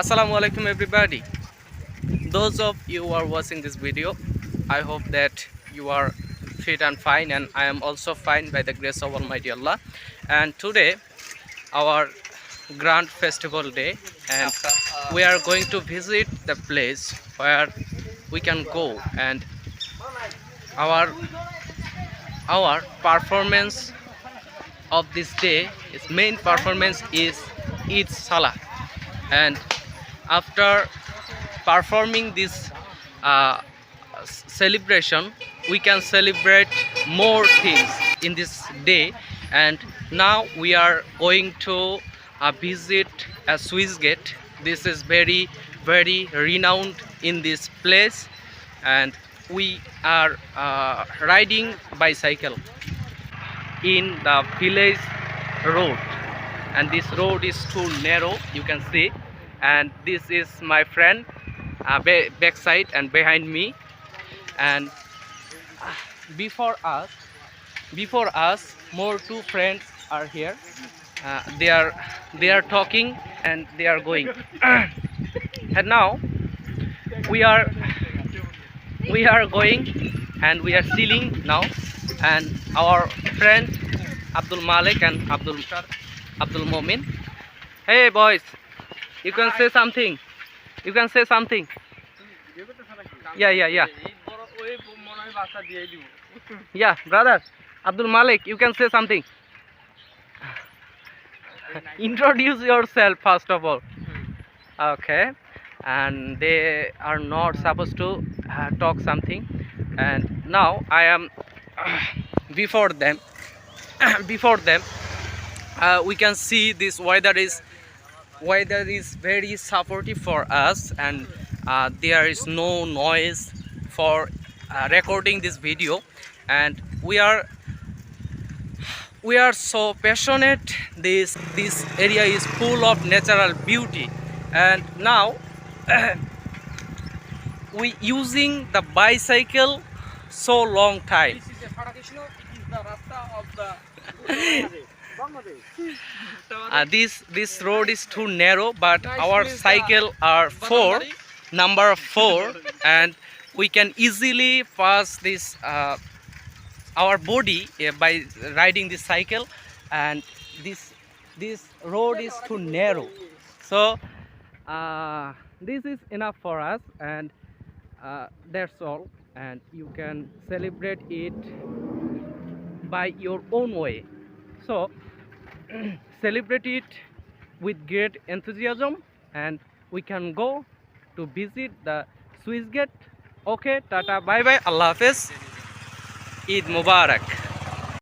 Assalamu alaikum everybody. Those of you are watching this video, I hope that you are fit and fine and I am also fine by the grace of Almighty Allah. And today our grand festival day and we are going to visit the place where we can go and our our performance of this day its main performance is Eid Salah and after performing this uh, celebration we can celebrate more things in this day. And now we are going to uh, visit a Swiss gate. This is very very renowned in this place. And we are uh, riding bicycle in the village road. And this road is too narrow you can see and this is my friend uh, and behind me. And uh, before us before us more two friends are here. Uh, they are they are talking and they are going. And now we are we are going and we are stealing now. And our friend Abdul Malik and Abdul Abdul Momin hey boys you can say something. You can say something. Yeah yeah yeah. Yeah brother. Abdul Malik you can say something. Introduce yourself first of all. Okay. And they are not supposed to uh, talk something. And now i am before them before them uh, we can see this weather is weather is very supportive for us and uh, there is no noise for uh, recording this video and we are we are so passionate this this area is full of natural beauty and now we using the bicycle so long time Uh, this this road is too narrow but our cycle are four number four and we can easily pass this uh, our body uh, by riding this cycle. And this this road is too narrow. So uh, this is enough for us and uh, that's all. And you can celebrate it by your own way so celebrate it with great enthusiasm and we can go to visit the Swiss gate okay tata bye bye allah hafiz eid mubarak